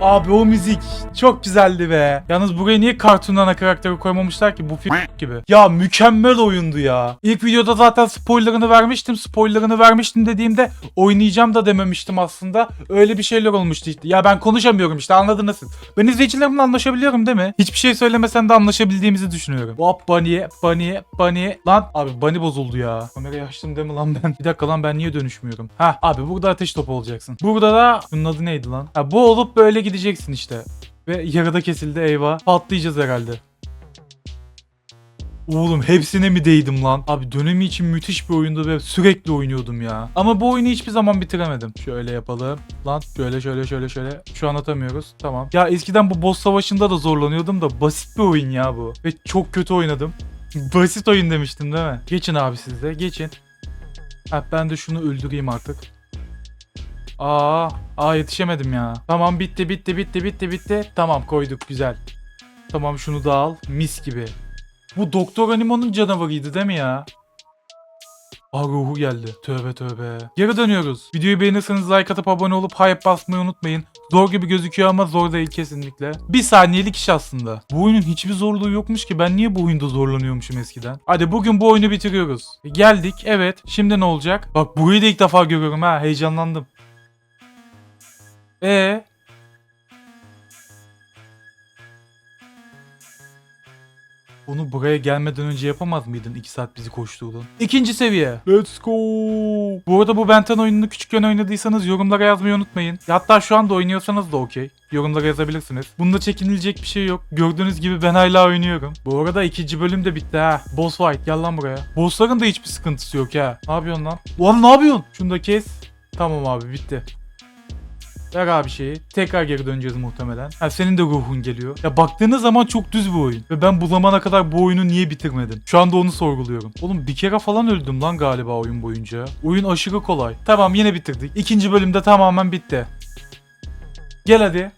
Abi o müzik çok güzeldi be. Yalnız buraya niye kartun ana karakteri koymamışlar ki bu film gibi. Ya mükemmel oyundu ya. İlk videoda zaten spoilerını vermiştim. Spoilerını vermiştim dediğimde oynayacağım da dememiştim aslında. Öyle bir şeyler olmuştu işte. Ya ben konuşamıyorum işte anladınız siz. Ben izleyicilerimle anlaşabiliyorum değil mi? Hiçbir şey söylemesen de anlaşabildiğimizi düşünüyorum. Hop bunny, bunny, bunny. Lan abi bunny bozuldu ya. Kamerayı açtım değil mi lan ben? Bir dakika lan ben niye dönüşmüyorum? Ha abi burada ateş topu olacaksın. Burada da bunun adı neydi lan? Ha bu olup böyle gideceksin işte. Ve yarıda kesildi eyvah. Patlayacağız herhalde. Oğlum hepsine mi değdim lan? Abi dönemi için müthiş bir oyundu ve sürekli oynuyordum ya. Ama bu oyunu hiçbir zaman bitiremedim. Şöyle yapalım. Lan şöyle şöyle şöyle şöyle. Şu an atamıyoruz. Tamam. Ya eskiden bu boss savaşında da zorlanıyordum da basit bir oyun ya bu. Ve çok kötü oynadım. basit oyun demiştim değil mi? Geçin abi siz de geçin. Ha ben de şunu öldüreyim artık. Aa, aa yetişemedim ya. Tamam bitti bitti bitti bitti bitti. Tamam koyduk güzel. Tamam şunu da al. Mis gibi. Bu Doktor Animo'nun canavarıydı değil mi ya? Aa ruhu geldi. Tövbe tövbe. Geri dönüyoruz. Videoyu beğenirseniz like atıp abone olup hype basmayı unutmayın. Zor gibi gözüküyor ama zor değil kesinlikle. Bir saniyelik iş aslında. Bu oyunun hiçbir zorluğu yokmuş ki ben niye bu oyunda zorlanıyormuşum eskiden? Hadi bugün bu oyunu bitiriyoruz. E, Geldik evet. Şimdi ne olacak? Bak burayı da ilk defa görüyorum ha heyecanlandım. E Bunu buraya gelmeden önce yapamaz mıydın 2 saat bizi koştuğun? İkinci seviye. Let's go. Bu arada bu Benten oyununu küçükken oynadıysanız yorumlara yazmayı unutmayın. Hatta şu anda oynuyorsanız da okey. Yorumlara yazabilirsiniz. Bunda çekinilecek bir şey yok. Gördüğünüz gibi ben hala oynuyorum. Bu arada ikinci bölüm de bitti ha. Boss fight gel lan buraya. Bossların da hiçbir sıkıntısı yok ha. Ne yapıyorsun lan? Lan ne yapıyorsun? Şunu da kes. Tamam abi bitti. Ver abi şeyi. Tekrar geri döneceğiz muhtemelen. Ha senin de ruhun geliyor. Ya baktığınız zaman çok düz bir oyun. Ve ben bu zamana kadar bu oyunu niye bitirmedim? Şu anda onu sorguluyorum. Oğlum bir kere falan öldüm lan galiba oyun boyunca. Oyun aşırı kolay. Tamam yine bitirdik. İkinci bölümde tamamen bitti. Gel hadi.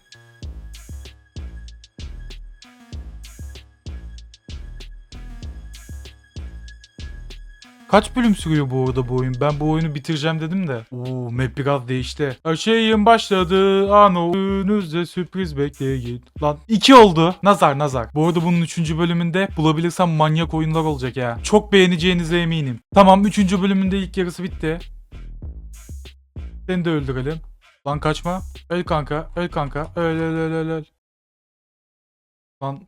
Kaç bölüm sürüyor bu arada bu oyun? Ben bu oyunu bitireceğim dedim de. Oo map biraz değişti. Her şeyin başladığı an o önünüzde sürpriz bekleyin. Lan iki oldu. Nazar nazar. Bu arada bunun üçüncü bölümünde bulabilirsem manyak oyunlar olacak ya. Çok beğeneceğinize eminim. Tamam üçüncü bölümünde ilk yarısı bitti. Seni de öldürelim. Lan kaçma. Öl kanka. Öl kanka. Öl öl öl öl. Lan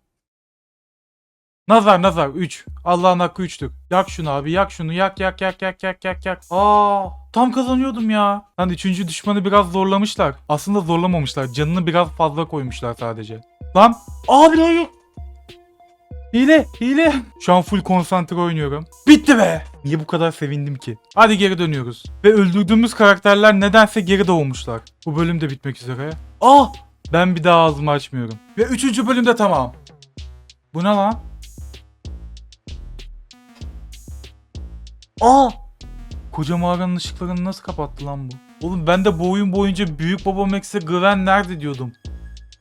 Nazar nazar 3. Allah'ın hakkı 3'tür. Yak şunu abi yak şunu yak yak yak yak yak yak yak. Aa tam kazanıyordum ya. Lan üçüncü düşmanı biraz zorlamışlar. Aslında zorlamamışlar. Canını biraz fazla koymuşlar sadece. Lan abi hayır. Hile hile. Şu an full konsantre oynuyorum. Bitti be. Niye bu kadar sevindim ki? Hadi geri dönüyoruz. Ve öldürdüğümüz karakterler nedense geri doğmuşlar. Bu bölüm de bitmek üzere. Ah! Ben bir daha ağzımı açmıyorum. Ve üçüncü bölümde tamam. Bu ne lan? Aa! Koca mağaranın ışıklarını nasıl kapattı lan bu? Oğlum ben de bu oyun boyunca Büyük Baba Max'e Gwen nerede diyordum.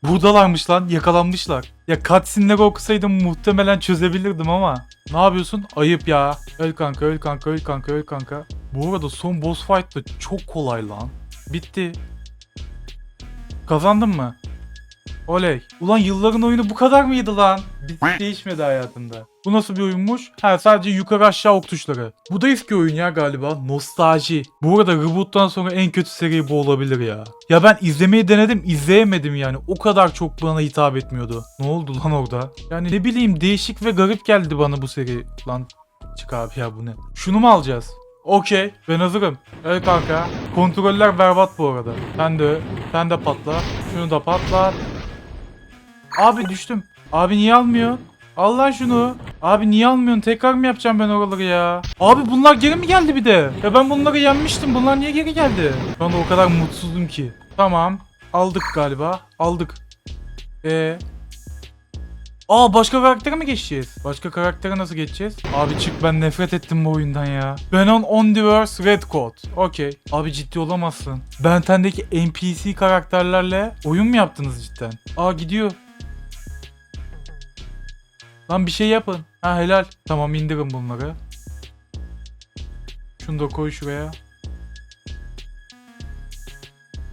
Buradalarmış lan yakalanmışlar. Ya cutscene'leri okusaydım muhtemelen çözebilirdim ama. Ne yapıyorsun? Ayıp ya. Öl kanka öl kanka öl kanka öl kanka. Bu arada son boss fight da çok kolay lan. Bitti. Kazandın mı? Oley. Ulan yılların oyunu bu kadar mıydı lan? Bir değişmedi hayatımda. Bu nasıl bir oyunmuş? Ha sadece yukarı aşağı ok tuşları. Bu da eski oyun ya galiba. Nostalji. Bu arada reboot'tan sonra en kötü seri bu olabilir ya. Ya ben izlemeyi denedim izleyemedim yani. O kadar çok bana hitap etmiyordu. Ne oldu lan orada? Yani ne bileyim değişik ve garip geldi bana bu seri. Lan çık abi ya bu ne? Şunu mu alacağız? Okey ben hazırım. Evet kanka. Kontroller berbat bu arada. Sen de sen de patla. Şunu da patlat. Abi düştüm. Abi niye almıyor? Al lan şunu. Abi niye almıyorsun? Tekrar mı yapacağım ben oraları ya? Abi bunlar geri mi geldi bir de? Ya ben bunları yenmiştim. Bunlar niye geri geldi? Şu anda o kadar mutsuzum ki. Tamam. Aldık galiba. Aldık. Ee. Aa başka karaktere mi geçeceğiz? Başka karaktere nasıl geçeceğiz? Abi çık ben nefret ettim bu oyundan ya. Benon Ondiverse Red Coat. Okey. Abi ciddi olamazsın. Benten'deki NPC karakterlerle oyun mu yaptınız cidden? Aa gidiyor. Lan bir şey yapın. Ha helal. Tamam indirin bunları. Şunu da koy şuraya.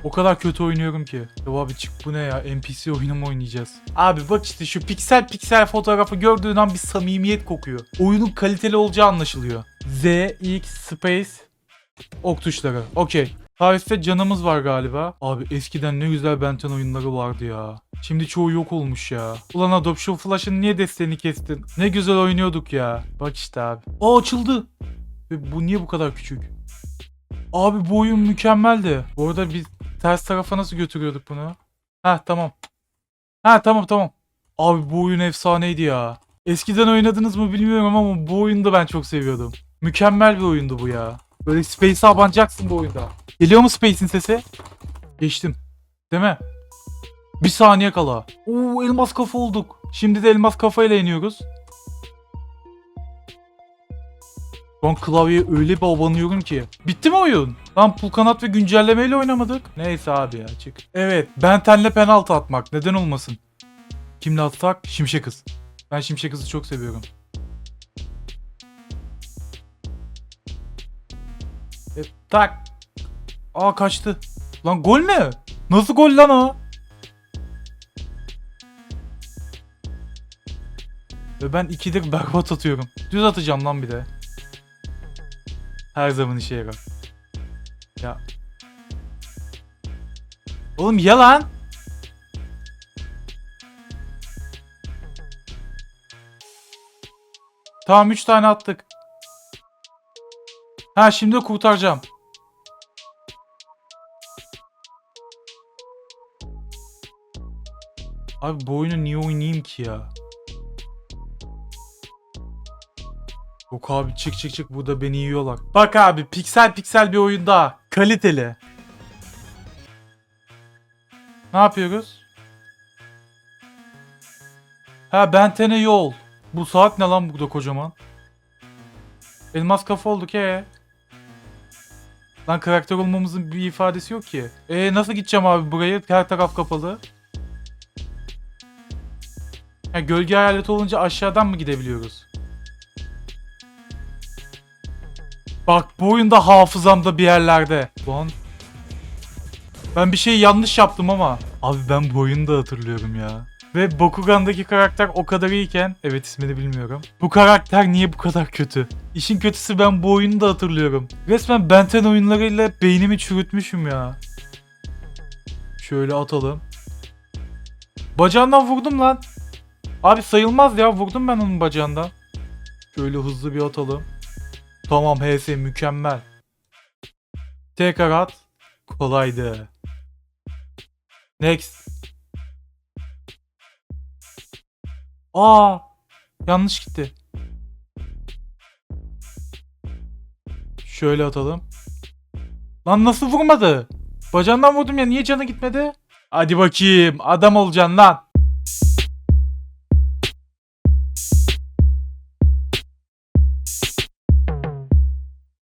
O kadar kötü oynuyorum ki. Ya abi çık bu ne ya? NPC oyunu mu oynayacağız? Abi bak işte şu piksel piksel fotoğrafı gördüğün an bir samimiyet kokuyor. Oyunun kaliteli olacağı anlaşılıyor. Z, X, Space, ok tuşları. Okey. Tarihte canımız var galiba. Abi eskiden ne güzel Benten oyunları vardı ya. Şimdi çoğu yok olmuş ya. Ulan Adoption Flash'ın niye desteğini kestin? Ne güzel oynuyorduk ya. Bak işte abi. Aa açıldı. Ve bu niye bu kadar küçük? Abi bu oyun mükemmeldi. Bu arada biz ters tarafa nasıl götürüyorduk bunu? Ha tamam. Ha tamam tamam. Abi bu oyun efsaneydi ya. Eskiden oynadınız mı bilmiyorum ama bu oyunu da ben çok seviyordum. Mükemmel bir oyundu bu ya. Böyle Space'e abanacaksın bu oyunda. Geliyor mu Space'in sesi? Geçtim. Değil mi? Bir saniye kala. Oo elmas kafa olduk. Şimdi de elmas kafayla iniyoruz. Şu an klavyeye öyle bir abanıyorum ki. Bitti mi oyun? Lan pul kanat ve güncellemeyle oynamadık. Neyse abi ya çık. Evet Benten'le penaltı atmak neden olmasın. Kimle atsak? Şimşek kız. Ben Şimşek kızı çok seviyorum. E, tak. Aa kaçtı. Lan gol mü? Nasıl gol lan o? Ve ben ikidir berbat atıyorum. Düz atacağım lan bir de. Her zaman işe yarar. Ya. Oğlum ya lan. Tamam 3 tane attık. Ha şimdi kurtaracağım. Abi bu oyunu niye oynayayım ki ya? Yok abi çık çık çık burada beni yiyorlar. Bak abi piksel piksel bir oyun daha. Kaliteli. Ne yapıyoruz? Ha Bentene yol. Bu saat ne lan burada kocaman? Elmas kafa olduk he. Lan karakter olmamızın bir ifadesi yok ki. E nasıl gideceğim abi burayı? Her taraf kapalı. Ha, gölge hayalet olunca aşağıdan mı gidebiliyoruz? Bak bu oyunda hafızamda bir yerlerde. Lan. Ben bir şey yanlış yaptım ama. Abi ben bu oyunu da hatırlıyorum ya. Ve Bakugan'daki karakter o kadar iyiyken, evet ismini bilmiyorum. Bu karakter niye bu kadar kötü? İşin kötüsü ben bu oyunu da hatırlıyorum. Resmen Benten oyunlarıyla beynimi çürütmüşüm ya. Şöyle atalım. Bacağından vurdum lan. Abi sayılmaz ya vurdum ben onun bacağından. Şöyle hızlı bir atalım. Tamam HS mükemmel. Tekrar at. Kolaydı. Next. Aa, yanlış gitti. Şöyle atalım. Lan nasıl vurmadı? Bacağından vurdum ya niye canı gitmedi? Hadi bakayım adam olacaksın lan.